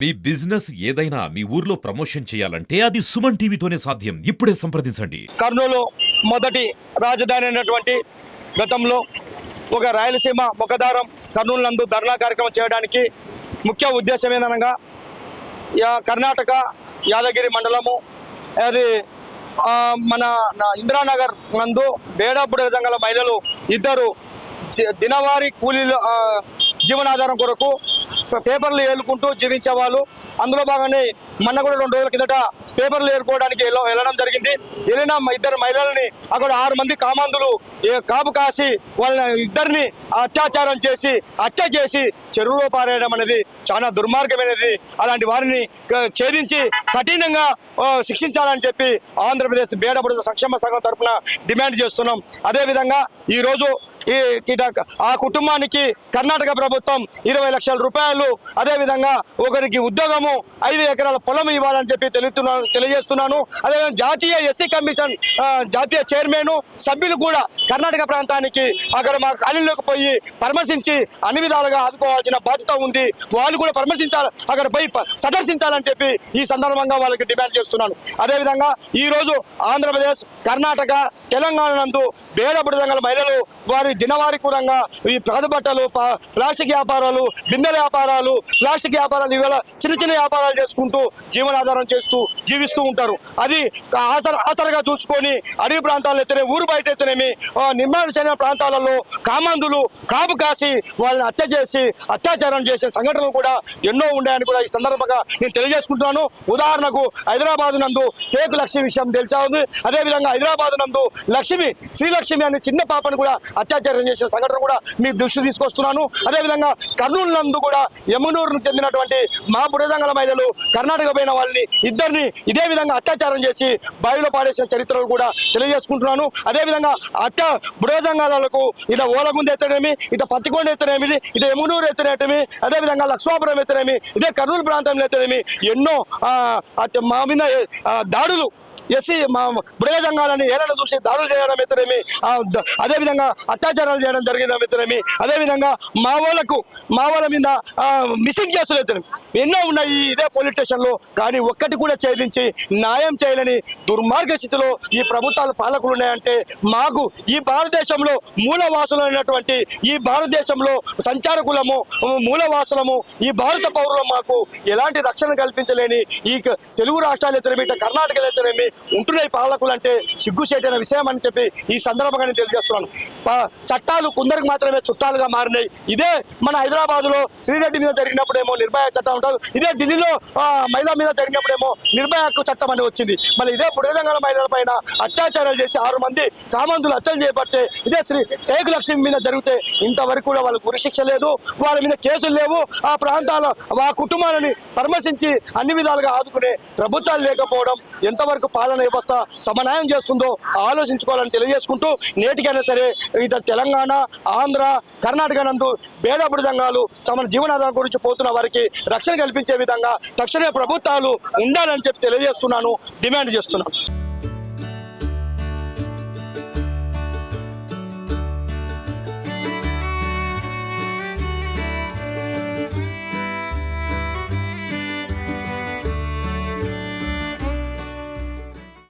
మీ business ఏదైనా మీ ఊర్లో promotion చేయాలంటే అది సుమన్ టీవీతోనే సాధ్యం. ఇప్పుడే సంప్రదించండి. కర్నూలు మొదటి రాజధాని అయినటువంటి గతంలో ఒక రాయలసీమ ముఖదారం కర్నూలు నందు ధర్నా కార్యక్రమం చేయడానికి ముఖ్య ఉద్దేశం ఏందనగా కర్ణాటక యాదగిరి మండలము అది మన ఇందిరానగర్ నందు బేడాపుడ జంగల మహిళలు ఇద్దరు దినవారీ కూలీలు జీవనాధారం కొరకు పేపర్లు ఏలుకుంటూ జీవించేవాళ్ళు. అందులో భాగంగానే మొన్న కూడా రెండు రోజుల కిందట పేపర్లు ఏరుకోవడానికి వెళ్ళడం జరిగింది. వెళ్ళిన ఇద్దరు మహిళల్ని అక్కడ ఆరు మంది కామాంధులు ఏ- కాపు కాసి వాళ్ళ ఇద్దరిని అత్యాచారం చేసి హత్య చేసి చెరువులో పారేయడం అనేది చాలా దుర్మార్గమైనది. అలాంటి వారిని ఛేదించి కఠినంగా శిక్షించాలని చెప్పి ఆంధ్రప్రదేశ్ బేడబుడ సంక్షేమ సంఘం తరఫున డిమాండ్ చేస్తున్నాం. అదేవిధంగా ఈరోజు ఈ ఆ కుటుంబానికి కర్ణాటక ప్రభుత్వం ఇరవై లక్షల రూపాయలు అదేవిధంగా ఒకరికి ఉద్యోగము ఐదు ఎకరాల పొలం ఇవ్వాలని చెప్పి తెలుస్తున్నాను తెలియజేస్తున్నాను. అదేవిధంగా జాతీయ ఎస్సీ కమిషన్ జాతీయ చైర్మన్ సభ్యులు కూడా కర్ణాటక ప్రాంతానికి అక్కడ మా కాలనీలోకి పోయి పరామర్శించి అన్ని విధాలుగా ఆదుకోవాల్సిన బాధ్యత ఉంది. వాళ్ళు కూడా పరామర్శించాలి అక్కడ పోయి సందర్శించాలని చెప్పి ఈ సందర్భంగా వాళ్ళకి డిమాండ్ చేస్తున్నాను. అదేవిధంగా ఈ రోజు ఆంధ్రప్రదేశ్ కర్ణాటక తెలంగాణ నందు బేడబుడదంగల మహిళలు వారి దినవారి కూరంగా ఈ పెద్ద బట్టలు ప్లాస్టిక్ వ్యాపారాలు బిందెల వ్యాపారాలు ప్లాస్టిక్ వ్యాపారాలు ఇవాళ చిన్న చిన్న వ్యాపారాలు చేసుకుంటూ జీవనాధారం చేస్తూ జీవిస్తూ ఉంటారు. అది ఆసర ఆసరగా చూసుకొని అడవి ప్రాంతాల్లో ఎత్తనే ఊరు బయట ఎత్తనేమి ఆ, నిర్మాణ ప్రాంతాలలో కామందులు కాపు కాసి వాళ్ళని హత్య చేసి అత్యాచారం చేసే సంఘటనలు కూడా ఎన్నో ఉన్నాయని కూడా ఈ సందర్భంగా నేను తెలియజేసుకుంటున్నాను. ఉదాహరణకు హైదరాబాద్ నందు టేకు లక్ష్మి విషయం తెలిసా ఉంది. అదేవిధంగా హైదరాబాద్ నందు లక్ష్మి శ్రీలక్ష్మి అనే చిన్న పాపను కూడా అత్యాచారం చేసే సంఘటన కూడా మీ దృష్టి తీసుకొస్తున్నాను. అదేవిధంగా కర్నూలు నందు కూడా యమునూరుకు చెందినటువంటి మా బుడజంగల మహిళలు కర్ణాటక పోయిన వాళ్ళని ఇద్దరిని ఇదే విధంగా అత్యాచారం చేసి బావిలో పాడేసిన చరిత్రలు కూడా తెలియజేసుకుంటున్నాను. అదేవిధంగా అత్య బుడజంగాలకు ఇట ఓలగుంద ఎత్తనేమి ఇట పత్తికొండ ఎత్తనేమి ఇట యమునూరు ఎత్తనేటమి అదేవిధంగా లక్ష్మాపురం ఎత్తనేమి ఇదే కర్నూలు ప్రాంతంలో ఎత్తనేమి ఎన్నో ఆ, మా మీద దాడులు ఎస్సీ మా బుడగ సంఘాలని ఏరైనా చూసి దాడులు చేయడం మిత్రమే అదేవిధంగా అత్యాచారాలు చేయడం జరిగిన మిత్రమే అదేవిధంగా మా వాళ్ళకు మా వాళ్ళ మీద మిస్సింగ్ కేసులు ఎన్నో ఉన్నాయి ఇదే పోలీస్ స్టేషన్లో కానీ ఒక్కటి కూడా ఛేదించి న్యాయం చేయలేని దుర్మార్గ స్థితిలో ఈ ప్రభుత్వాలు పాలకులు ఉన్నాయంటే మాకు ఈ భారతదేశంలో మూలవాసులైనటువంటి ఈ భారతదేశంలో సంచారకులము మూలవాసులము ఈ భారత పౌరులు మాకు ఎలాంటి రక్షణ కల్పించలేని ఈ తెలుగు రాష్ట్రాలు ఎత్తనేమి ఇట్లా కర్ణాటకలు ఎత్తనేమి ఉంటున్నాయి పాలకులు అంటే సిగ్గుచేటైన విషయం అని చెప్పి ఈ సందర్భంగా నేను తెలియజేస్తున్నాను. చట్టాలు కొందరికి మాత్రమే చుట్టాలుగా మారినాయి. ఇదే మన హైదరాబాద్లో శ్రీరెడ్డి మీద జరిగినప్పుడేమో నిర్భయ చట్టం ఉంటారు ఇదే ఢిల్లీలో మహిళ మీద జరిగినప్పుడేమో నిర్భయ చట్టం అని వచ్చింది. మళ్ళీ ఇదే పుడేదంగల మహిళల పైన అత్యాచారాలు చేసి ఆరు మంది కామంతులు హత్యలు చేపడితే ఇదే శ్రీ టేకు లక్ష్మి మీద జరిగితే ఇంతవరకు కూడా వాళ్ళకు ఉరిశిక్ష లేదు. వాళ్ళ మీద కేసులు లేవు. ఆ ప్రాంతాల ఆ కుటుంబాలని పరామర్శించి అన్ని విధాలుగా ఆదుకునే ప్రభుత్వాలు లేకపోవడం ఎంతవరకు పాలన వ్యవస్థ సమన్వయం చేస్తుందో ఆలోచించుకోవాలని తెలియజేసుకుంటూ నేటికైనా సరే ఇట తెలంగాణ ఆంధ్ర కర్ణాటక నందు బేడబుడి దంగాలు తమ జీవనాధారం గురించి పోతున్న వారికి రక్షణ కల్పించే విధంగా తక్షణమే ప్రభుత్వాలు ఉండాలని చెప్పి తెలియజేస్తున్నాను డిమాండ్ చేస్తున్నాను.